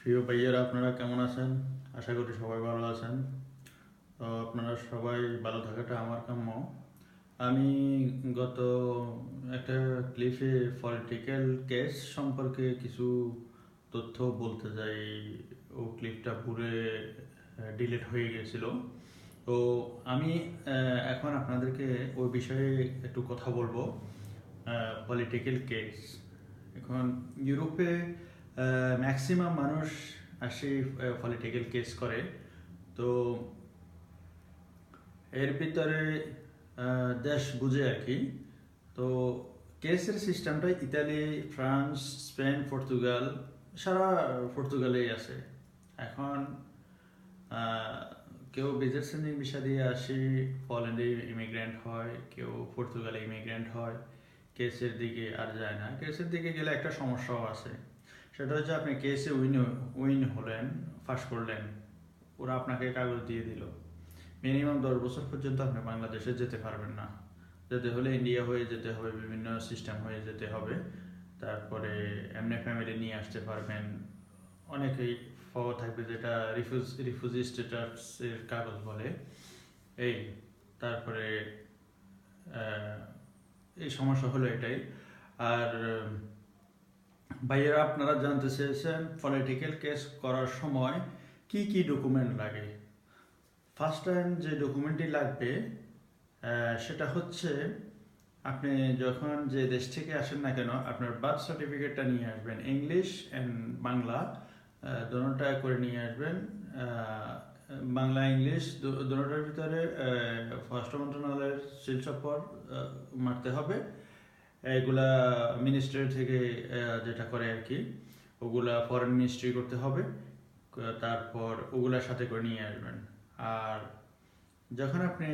প্রিয় ভাইয়েরা, আপনারা কেমন আছেন? আশা করি সবাই ভালো আছেন। তো আপনারা সবাই ভালো থাকাটা আমার কাম্য। আমি গত একটা ক্লিপে পলিটিক্যাল কেস সম্পর্কে কিছু তথ্য বলতে যাই ও ক্লিপটা পুরে ডিলিট হয়ে গেছিল। তো আমি এখন আপনাদেরকে ওই বিষয়ে একটু কথা বলব। পলিটিক্যাল কেস এখন ইউরোপে ম্যাক্সিমাম মানুষ আসে পলিটিক্যাল কেস করে। তো এর ভিতরে দেশ বুঝে আর কি। তো কেসের সিস্টেমটা ইতালি, ফ্রান্স, স্পেন, পর্তুগাল, সারা পর্তুগালেই আছে। এখন কেউ বিজনেস সেন্ডিং ভিসা দিয়ে আসি, পোল্যান্ডে ইমিগ্রেন্ট হয়, কেউ পর্তুগালে ইমিগ্রেন্ট হয়। কেসের দিকে আর যায় না। কেসের দিকে গেলে একটা সমস্যাও আছে। সেটা হচ্ছে আপনি কেসে উইন উইন হলেন পাস করলেন, ওরা আপনাকে কাগজ দিয়ে দিল। মিনিমাম দশ বছর পর্যন্ত আপনি বাংলাদেশে যেতে পারবেন না। যেতে হলে ইন্ডিয়া হয়ে যেতে হবে, বিভিন্ন সিস্টেম হয়ে যেতে হবে। তারপরে এমনি ফ্যামিলি নিয়ে আসতে পারবেন। অনেকেই পাওয়া থাকবে যেটা রিফিউজ রিফিউজি স্ট্যাটাসের কাগজ বলে। এই, তারপরে এই সমস্যা হলো এটাই। আর ভাইয়েরা, আপনারা জানতে চেয়েছেন পলিটিক্যাল কেস করার সময় কি কি ডকুমেন্ট লাগে? ফার্স্ট টাইম যে ডকুমেন্টটি লাগবে সেটা হচ্ছে আপনি যখন যে দেশ থেকে আসেন না কেন, আপনার বার্থ সার্টিফিকেটটা নিয়ে আসবেন ইংলিশ অ্যান্ড বাংলা দোনোটা করে নিয়ে আসবেন বাংলা ইংলিশ দো- দোনোটার ভিতরে স্বরাষ্ট্র মন্ত্রণালয়ের শিলচপ্পর মারতে হবে। এগুলা মিনিস্ট্রি থেকে যেটা করে আর কি, ওগুলা ফরেন মিনিস্ট্রি করতে হবে, তারপর ওগুলার সাথে করে নিয়ে আসবেন। আর যখন আপনি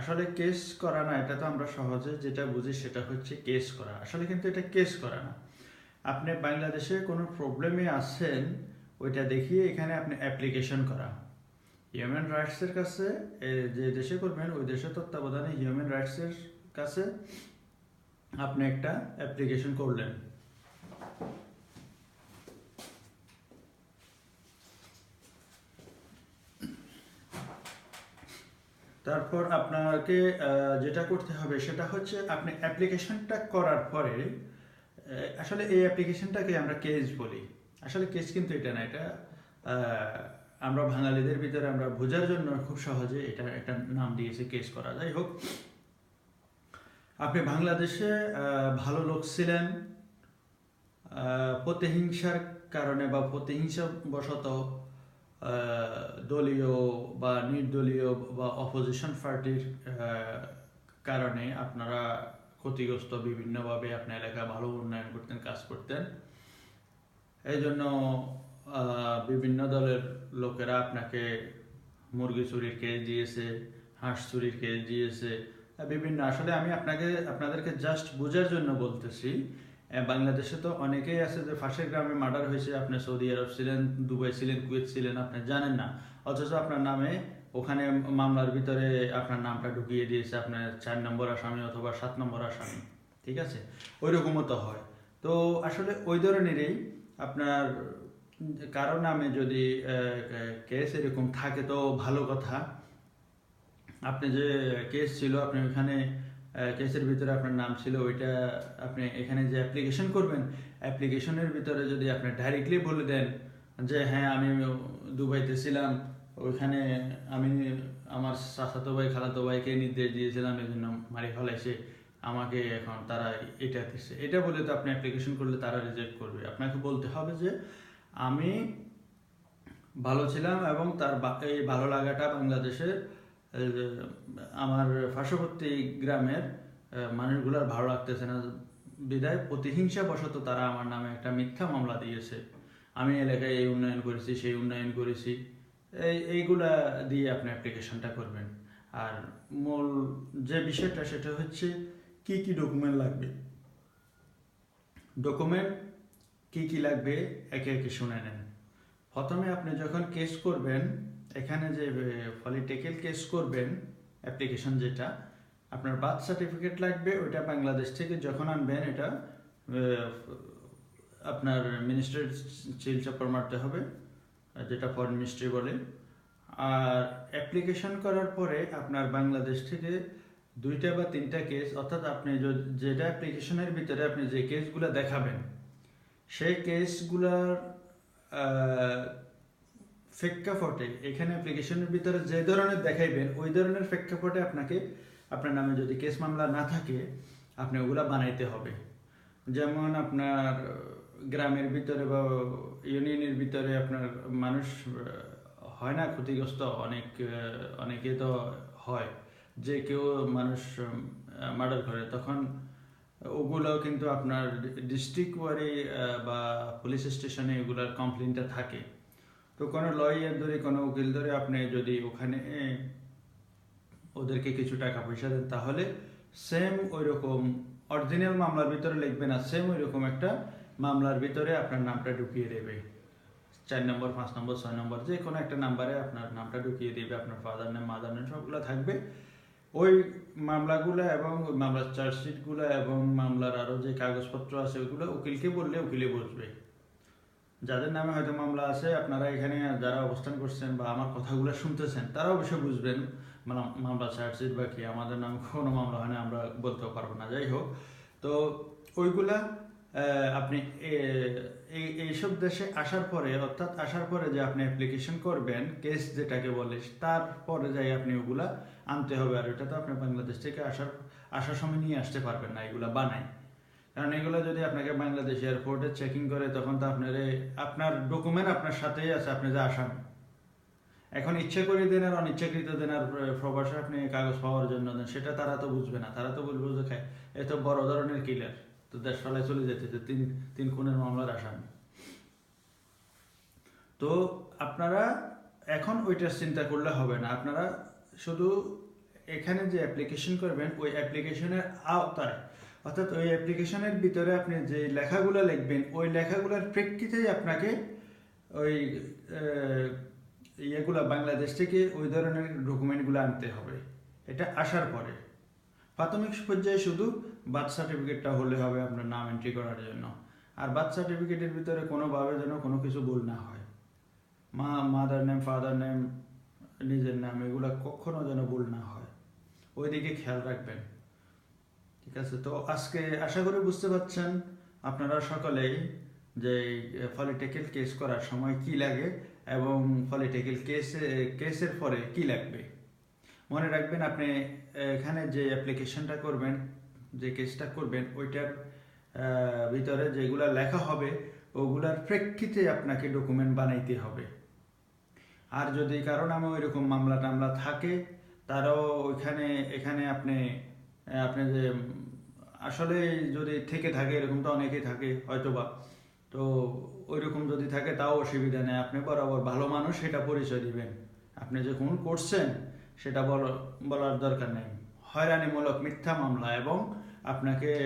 আসলে কেস করা না, এটা তো আমরা সহজে যেটা বুঝি সেটা হচ্ছে কেস করা। আসলে কিন্তু এটা কেস করা না। আপনি বাংলাদেশে কোনো প্রবলেমে আছেন, ওইটা দেখিয়ে এখানে আপনি অ্যাপ্লিকেশন করা। হিউম্যান রাইটসের কাছে যে দেশে করবেন, ওই দেশের তত্ত্বাবধানে হিউম্যান রাইটসের কাছে আপনি একটা অ্যাপ্লিকেশন করলেন। তারপর আপনাকে যেটা করতে হবে সেটা হচ্ছে আপনি অ্যাপ্লিকেশনটা করার পরে আসলে এই অ্যাপ্লিকেশনটাকে আমরা কেস বলি। আসলে কেস কিন্তু এটা না, এটা আমরা বাঙালিদের ভিতরে আমরা বোঝার জন্য খুব সহজে এটা একটা নাম দিয়েছি কেস করা। যাই হোক আপনি বাংলাদেশে ভালো লোক ছিলেন প্রতিহিংসার কারণে বা প্রতিহিংসা বশত দলীয় বা নির্দলীয় বা অপোজিশন পার্টির কারণে আপনারা ক্ষতিগ্রস্ত বিভিন্নভাবে আপনার এলাকা ভালো উন্নয়ন করতেন, কাজ করতেন। এই জন্য বিভিন্ন দলের লোকেরা আপনাকে মুরগি চুরির কেস দিয়েছে, হাঁস চুরির কেস দিয়েছে বিভিন্ন, আসলে আমি আপনাকে, আপনাদেরকে জাস্ট বোঝার জন্য বলতেছি বাংলাদেশে তো অনেকেই আছে যে ফাঁসের গ্রামে মার্ডার হয়েছে, আপনি সৌদি আরব ছিলেন, দুবাই ছিলেন, কুয়েত ছিলেন, আপনি জানেন না। অথচ আপনার নামে ওখানে মামলার ভিতরে আপনার নামটা ঢুকিয়ে দিয়েছে, আপনার চার নম্বর আসামি অথবা সাত নম্বর আসামি, ঠিক আছে? ওই রকমও তো হয়। তো আসলে ওই ধরনেরই আপনার কারও নামে যদি কেস এরকম থাকে, তো ভালো কথা। আপনি যে কেস ছিল, আপনি ওখানে কেসের ভিতরে আপনার নাম ছিল, ওইটা আপনি এখানে যে অ্যাপ্লিকেশন করবেন অ্যাপ্লিকেশনের ভিতরে যদি আপনি ডাইরেক্টলি বলে দেন যে হ্যাঁ আমি দুবাইতে ছিলাম, ওইখানে আমি আমার চাচাতো ভাই, খালাতো ভাইকে নির্দেশ দিয়েছিলাম এই জন্য মারি ফেলাইছে, আমাকে এখন তারা এটা দিচ্ছে এটা বলে তো আপনি অ্যাপ্লিকেশন করলে তারা রিজেক্ট করবে। আপনাকে বলতে হবে যে, আমি ভালো ছিলাম এবং তার এই ভালো লাগাটা বাংলাদেশের আমার পার্শ্ববর্তী গ্রামের মানুষগুলোর ভালো লাগতেছে না। বিদায় প্রতিহিংসা বশত তারা আমার নামে একটা মিথ্যা মামলা দিয়েছে। আমি এলাকায় এই উন্নয়ন করেছি, সেই উন্নয়ন করেছি। এই, এইগুলা দিয়ে আপনি অ্যাপ্লিকেশনটা করবেন। আর মূল যে বিষয়টা সেটা হচ্ছে, কি কি ডকুমেন্ট লাগবে? ডকুমেন্ট কি কি লাগবে, একে একে শুনে নেন। প্রথমে আপনি যখন কেস করবেন, এখানে যে পলিটিক্যাল কেস করবেন অ্যাপ্লিকেশন যেটা, আপনার বার্থ সার্টিফিকেট লাগবে, ওইটা বাংলাদেশ থেকে যখন আনবেন, এটা আপনার মিনিস্ট্রির সিল চাপড় মারতে হবে, যেটা ফরেন মিনিস্ট্রি বলে। আর অ্যাপ্লিকেশন করার পরে আপনার বাংলাদেশ থেকে দুইটা বা তিনটা কেস অর্থাৎ আপনি যেটা অ্যাপ্লিকেশনের ভিতরে আপনি যে কেসগুলো দেখাবেন, সেই কেসগুলার প্রেক্ষাপটে, এখানে অ্যাপ্লিকেশনের ভিতরে যে ধরনের দেখাইবেন, ওই ধরনের প্রেক্ষাপটে আপনাকে আপনার নামে যদি কেস মামলা না থাকে, আপনি ওগুলা বানাইতে হবে। যেমন আপনার গ্রামের ভিতরে বা ইউনিয়নের ভিতরে আপনার মানুষ হয় না, ক্ষতিগ্রস্ত অনেক অনেকে তো হয়। যে কেউ মানুষ মার্ডার করে, তখন ওগুলো কিন্তু আপনার ডিস্ট্রিক্ট ওয়ারি বা পুলিশ স্টেশনে এগুলার কমপ্লেনটা থাকে। তো কোনো লয়ার ধরে, কোনো উকিল ধরে আপনি যদি ওখানে ওদেরকে কিছু টাকা পয়সা দেন, তাহলে সেম ওই রকম অরিজিনাল মামলার ভিতরে লিখবে না সেম ওই রকম একটা মামলার ভিতরে আপনার নামটা ঢুকিয়ে দেবে। চার নম্বর, পাঁচ নম্বর, ছয় নম্বর যে কোনো একটা নাম্বারে আপনার নামটা ঢুকিয়ে দেবে, আপনার ফাদার নেম মাদার নেম সবগুলো থাকবে। ওই মামলাগুলো এবং মামলার চার্জশিটগুলো এবং মামলার আরও যে কাগজপত্র আছে ওগুলো উকিলকে বললে উকিলে বসবে। যাদের নামে হয়তো মামলা আছে, আপনারা এখানে যারা অবস্থান করছেন বা আমার কথাগুলো শুনতেছেন, তারা অবশ্যই বুঝবেন মানে মামলা চার্জশিট বা কি, আমাদের নামে কোনো মামলা হয় না আমরা বলতেও পারব না। যাই হোক, তো ওইগুলা আপনি এই, এইসব দেশে আসার পরে, অর্থাৎ আসার পরে যে আপনি অ্যাপ্লিকেশন করবেন কেস যেটাকে বলে তারপরে যাই আপনি ওগুলা আনতে হবে। আর এটা তো আপনি বাংলাদেশ থেকে আসার আসার সময় নিয়ে আসতে পারবেন না, এগুলা বানাই কারণ এগুলো যদি আপনাকে বাংলাদেশ এয়ারপোর্টে চেকিং করে, তখন তো আপনার আপনার ডকুমেন্ট আপনার সাথেই আছে, আপনি যে আসান। এখন ইচ্ছে করে দেন আর অনিচ্ছাকৃত দেন আর প্রবাসে আপনি কাগজ পাওয়ার জন্য দেন, সেটা তারা তো বুঝবে না। তারা তো বলবে যে খায় এ তো বড় ধরনের কিলার তো দেশ ফলায় চলে যেতেছে তিন তিন খুনের মামলার আসামি। তো আপনারা এখন ওইটা চিন্তা করলে হবে না। আপনারা শুধু এখানে যে অ্যাপ্লিকেশন করবেন, ওই অ্যাপ্লিকেশনের আওতায়, অর্থাৎ ওই অ্যাপ্লিকেশনের ভিতরে আপনি যে লেখাগুলো লিখবেন, ওই লেখাগুলোর প্রেক্ষিতেই আপনাকে ওই ইয়েগুলো বাংলাদেশ থেকে ওই ধরনের ডকুমেন্টগুলো আনতে হবে। এটা আসার পরে। প্রাথমিক পর্যায়ে শুধু বার্থ সার্টিফিকেটটা হলে হবে আপনার নাম এন্ট্রি করার জন্য। আর বার্থ সার্টিফিকেটের ভিতরে কোনোভাবে যেন কোনো কিছু ভুল না হয়। মা মাদার নেম ফাদার নেম নিজের নাম এগুলো কখনো যেন ভুল না হয়। ওই দিকে খেয়াল রাখবেন। ঠিক আছে? তো আজকে আশা করি বুঝতে পারছেন আপনারা সকলেই যে পলিটিক্যাল কেস করার সময় কি লাগে এবং পলিটিক্যাল কেসে কেসের পরে কি লাগবে। মনে রাখবেন আপনি, এখানে যে অ্যাপ্লিকেশনটা করবেন, যে কেসটা করবেন, ওইটার ভিতরে যেগুলা লেখা হবে, ওগুলার প্রেক্ষিতে আপনাকে ডকুমেন্ট বানাইতে হবে। আর যদি কারও নামে ওইরকম মামলা টামলা থাকে, তারাও ওইখানে, এখানে আপনি আপনি যে, আসলে যদি থেকে থাকে এরকম তো অনেকেই থাকে, হয়তোবা। তো ওইরকম যদি থাকে, তাও অসুবিধা নেই। আপনি বরাবর ভালো মানুষ, সেটা পরিচয় দিবেন। আপনি যে খুন করছেন সেটা বল- বলার দরকার নেই। হয়রানিমূলক মিথ্যা মামলা এবং আপনাকে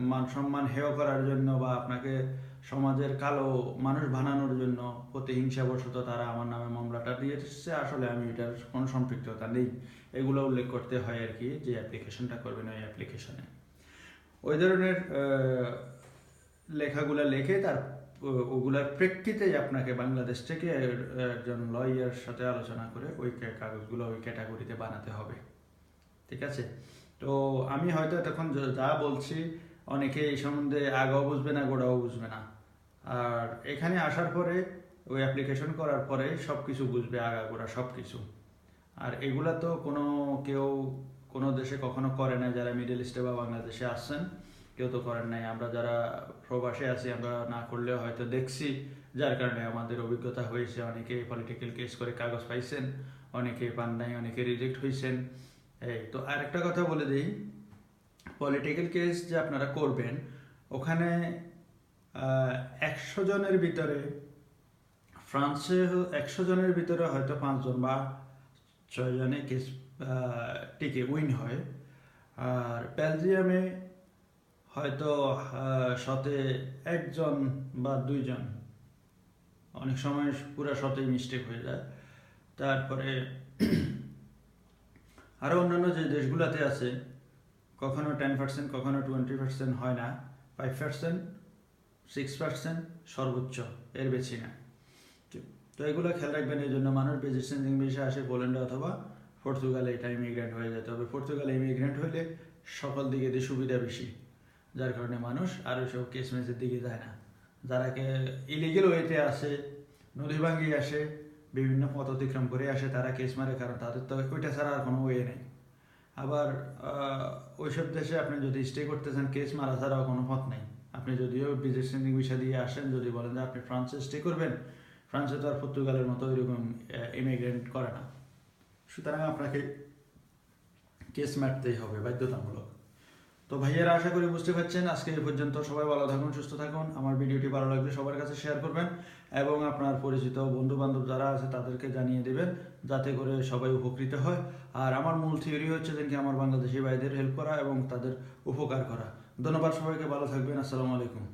মান সম্মান হেয় করার জন্য বা আপনাকে সমাজের কালো মানুষ বানানোর জন্য প্রতিহিংসাবশত তারা আমার নামে মামলাটা দিয়ে এসেছে আসলে আমি এটার কোনো সম্পৃক্ততা নেই। এগুলো উল্লেখ করতে হয় আর কি যে অ্যাপ্লিকেশনটা করবেন ওই অ্যাপ্লিকেশনে। ওই ধরনের লেখাগুলো লেখে তার ওগুলার প্রেক্ষিতেই আপনাকে বাংলাদেশ থেকে একজন লয়ার সাথে আলোচনা করে ওই কাগজগুলো ওই ক্যাটাগরিতে বানাতে হবে। ঠিক আছে? তো আমি হয়তো তখন যা বলছি, অনেকে এই সম্বন্ধে আগাও বুঝবে না, গোড়াও বুঝবে না। আর এখানে আসার পরে, ওই অ্যাপ্লিকেশন করার পরে সব কিছু বুঝবে আগা গোড়া সব কিছু আর এগুলা তো কোনো কেউ, কোনো দেশে কখনো করে না, যারা মিডল ইস্টে বা বাংলাদেশে আসছেন। কেউ তো করেন নাই। আমরা যারা প্রবাসে আছি, আমরা না করলেও হয়তো দেখছি, যার কারণে আমাদের অভিজ্ঞতা হয়েছে। অনেকে পলিটিক্যাল কেস করে কাগজ পাইছেন অনেকে পান নাই, অনেকে রিজেক্ট হয়েছেন এই তো আরেকটা কথা বলে দিই পলিটিক্যাল কেস যে আপনারা করবেন, ওখানে একশো জনের ভিতরে, ফ্রান্সে একশো জনের ভিতরে হয়তো পাঁচজন বা ছয় জনে কেস টিকে উইন হয়। আর বেলজিয়ামে হয়তো শতে একজন বা দুইজন। অনেক সময় পুরো শতেই মিস্টেক হয়ে যায়। তারপরে আরও অন্যান্য যে দেশগুলোতে আছে, কখনো টেন পার্সেন্ট কখনো টোয়েন্টি পার্সেন্ট হয় না। ফাইভ পার্সেন্ট সিক্স পার্সেন্ট সর্বোচ্চ, এর বেশি না। তো এগুলো খেয়াল রাখবেন, এই জন্য মানুষ ভিজিটিং ভিসা আসে পোল্যান্ডে অথবা পর্তুগালে এটা ইমিগ্রেন্ট হয়ে যেতে হবে পর্তুগালে ইমিগ্রেন্ট হলে সকল দিকে সুবিধা বেশি। যার কারণে মানুষ আর ওইসব কেস মেসের দিকে যায় না। যারা ইলিগেল ওয়েতে আসে, নদী ভাঙ্গি আসে, বিভিন্ন পথ অতিক্রম করে আসে তারা কেস মারে, কারণ তাদের তো ওইটা ছাড়া আর কোনো ওয়ে নেই। আবার ওইসব দেশে আপনি যদি স্টে করতে চান, কেস মারা ছাড়াও কোনো পথ নেই। আপনি যদিও ভিজিটিং ভিসা দিয়ে আসেন, যদি বলেন যে আপনি ফ্রান্সে স্টে করবেন, ফ্রান্সে তো আর পর্তুগালের মতো ওইরকম ইমিগ্রেন্ট করে না। সুতরাং আপনাকে কেস মারতেই হবে, বাধ্যতামূলক। তো ভাইয়েরা, আশা করি বুঝতে পারছেন। আজকে এই পর্যন্ত সবাই ভালো থাকুন, সুস্থ থাকুন। আমার ভিডিওটি ভালো লাগলে সবার কাছে শেয়ার করবেন এবং আপনার পরিচিত বন্ধু বান্ধব যারা আছে তাদেরকে জানিয়ে দেবেন, যাতে করে সবাই উপকৃত হয়। আর আমার মূল থিওরি হচ্ছে যে কি আমার বাংলাদেশি ভাইদের হেল্প করা এবং তাদের উপকার করা। ধন্যবাদ সবাইকে, ভালো থাকবেন। আসসালামু আলাইকুম।